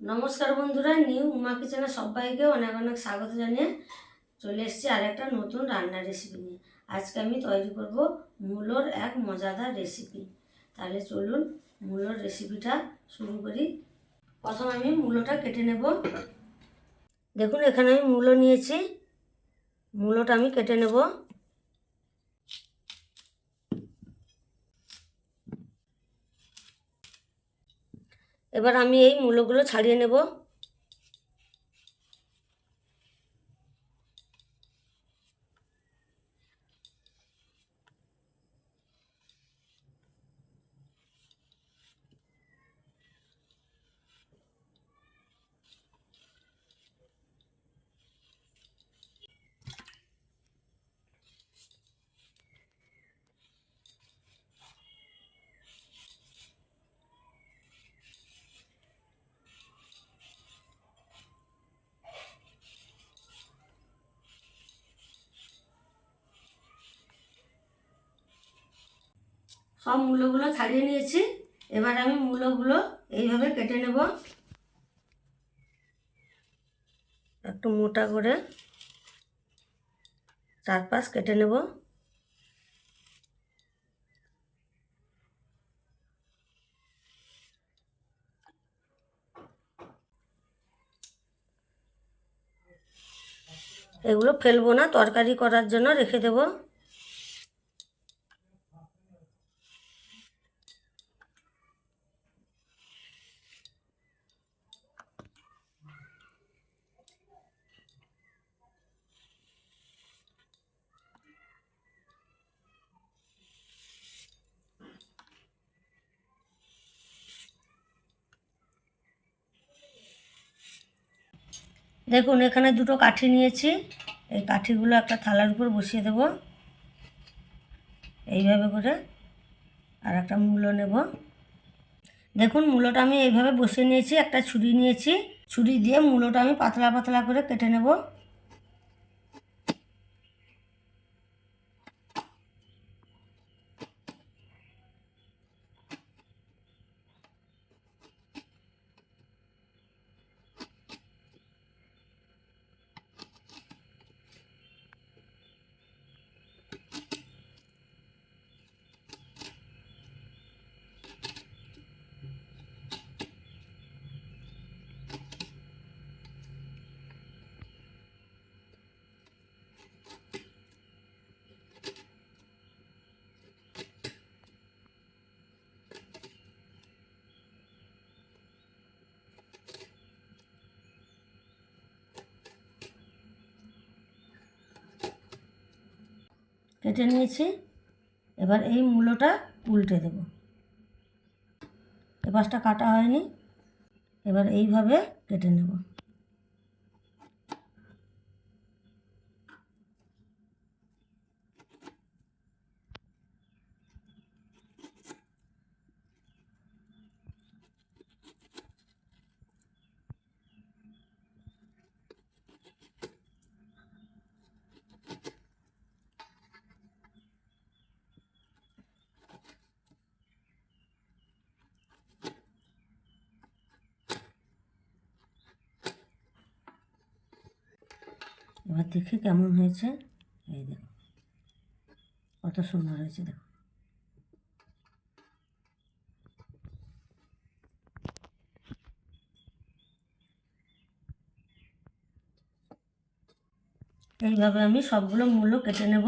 নমস্কার বন্ধুরা, নিউ উমা কিচেনে সবাইকে অনেক অনেক স্বাগত জানিয়ে চলে এসেছি আর একটা নতুন রান্নার রেসিপি নিয়ে। আজকে আমি তৈরি করব মূলোর এক মজাদার রেসিপি তাহলে চলুন মূলোর রেসিপিটা শুরু করি। প্রথম আমি মূলোটা কেটে নেব। দেখুন, এখানে আমি মূলো নিয়েছি। মূলোটা আমি কেটে নেব। এবার আমি এই মূলোগুলো ছাড়িয়ে নেব। সব মূলোগুলো ছাড়িয়ে নিয়েছি। এবার আমি মূলোগুলো এইভাবে কেটে নেব। একটু মোটা করে চারপাশ কেটে নেব। এগুলো ফেলব না, তরকারি করার জন্য রেখে দেবো। দেখুন, এখানে দুটো কাঠি নিয়েছি। এই কাঠিগুলো একটা থালার উপর বসিয়ে দেব। এইভাবে করে আর একটা মূলো নেব। দেখুন মূলোটা আমি এইভাবে বসিয়ে নিয়েছি, একটা ছুরি নিয়েছি। ছুরি দিয়ে মূলোটা আমি পাতলা পাতলা করে কেটে নেব। কেটে নিয়েছি। এবার এই মূলোটা উল্টে দেব। এ পাশটা কাটা হয়নি। এবার এইভাবে কেটে নেব। এবার দেখি কেমন হয়েছে। এই দেখো। কত সুন্দর হয়েছে, দেখো। এইভাবে আমি সবগুলো মূল্য কেটে নেব।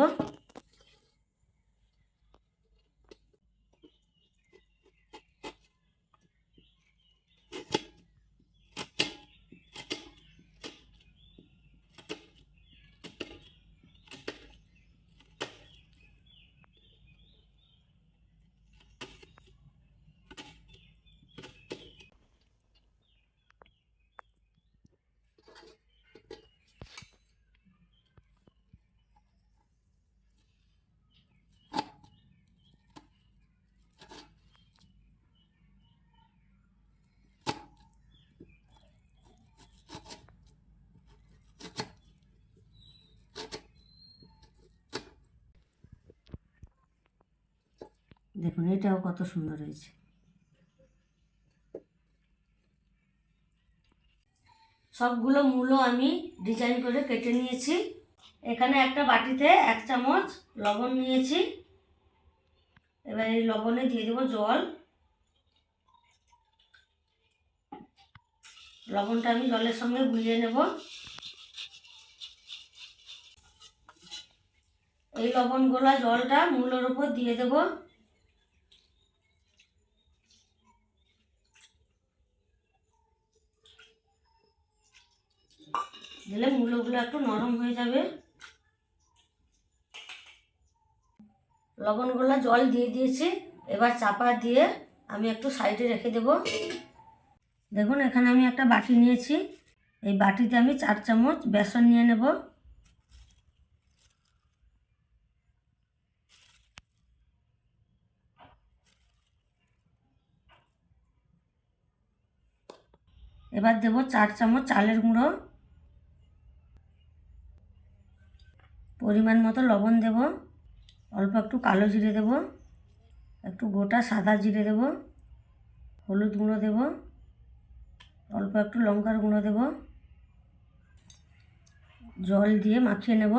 দেখুন, এটাও কত সুন্দর হয়েছে। সবগুলো মূলো আমি ডিজাইন করে কেটে নিয়েছি। এখানে একটা বাটিতে এক চামচ লবণ নিয়েছি। এবার এই লবণে দিয়ে দেবো জল। লবণটা আমি জলের সঙ্গে গুলিয়ে নেব। এই লবণ গোলা জলটা মূলোর উপর দিয়ে দেব। দিলে মূলোগুলো একটু নরম হয়ে যাবে। লবণগুলো জল দিয়ে দিয়েছি, এবার চাপা দিয়ে আমি একটু সাইডে রেখে দেব। দেখুন, এখানে আমি একটা বাটি নিয়েছি। এই বাটিতে আমি চার চামচ বেসন নিয়ে নেব। এবার দেব চার চামচ চালের গুঁড়ো। পরিমাণ মতো লবণ দেব। অল্প একটু কালো জিরে দেব। একটু গোটা সাদা জিরে দেব। হলুদ গুঁড়ো দেব। অল্প একটু লঙ্কার গুঁড়ো দেব। জল দিয়ে মাখিয়ে নেব।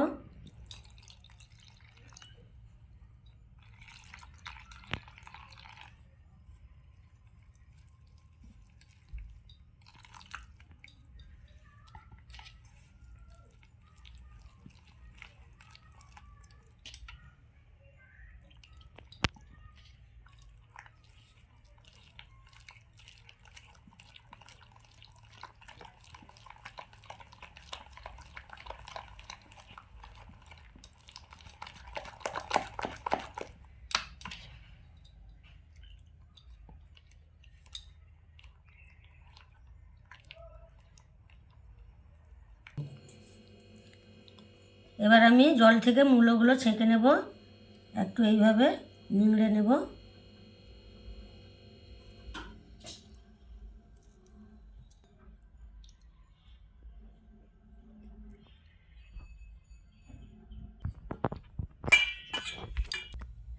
এবার আমি জল থেকে মূলোগুলো ছেঁকে নেব, একটু এইভাবে নিংড়ে নেব।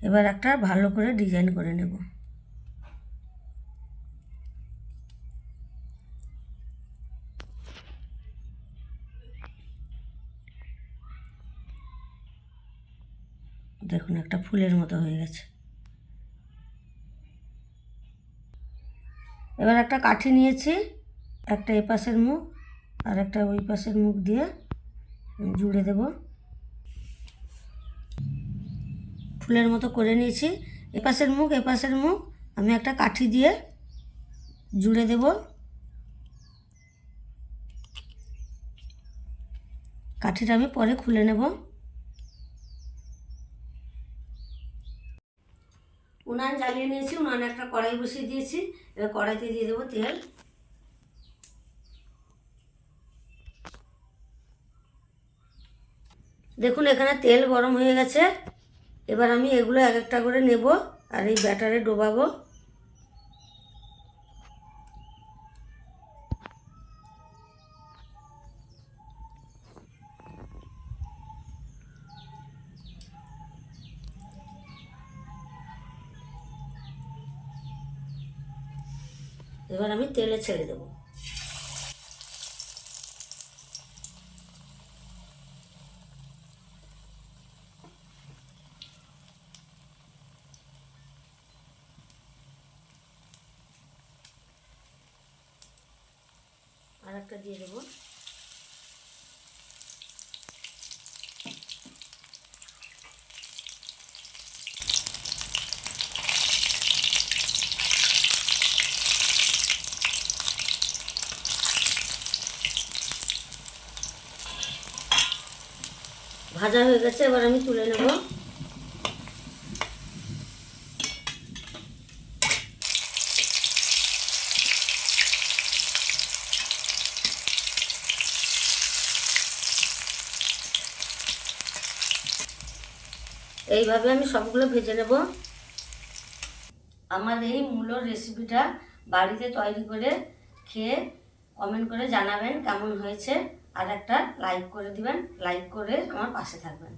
এবার একটা ভালো করে ডিজাইন করে নেব। দেখুন একটা ফুলের মতো হয়ে গেছে। এবার একটা কাঠি নিয়েছি, একটা এ পাশের মুখ আর একটা ওই পাশের মুখ দিয়ে জুড়ে দেব। ফুলের মতো করে নিয়েছি এ পাশের মুখ এ পাশের মুখ, আমি একটা কাঠি দিয়ে জুড়ে দেব। কাঠিটা আমি পরে খুলে নেব। উনান জ্বালিয়ে নিয়েছি, উনানে একটা কড়াই বসিয়ে দিয়েছি, এবার কড়াইতে দিয়ে দেবো তেল। দেখুন, এখানে তেল গরম হয়ে গেছে। এবার আমি এগুলো এক একটা করে নেব, আর এই ব্যাটারে ডোবাবো। এবার আমি তেলে ছেড়ে দেবো। আর একটা দিয়ে দেবো। ভাজা হয়ে গেছে, এবার আমি তুলে নেব। এইভাবে আমি সবগুলো ভেজে নেব। আমার এই মূলোর রেসিপিটা বাড়িতে তৈরি করে খেয়ে কমেন্ট করে জানাবেন কেমন হয়েছে। আর একটা লাইক করে দিবেন লাইক করে আমার পাশে থাকবেন।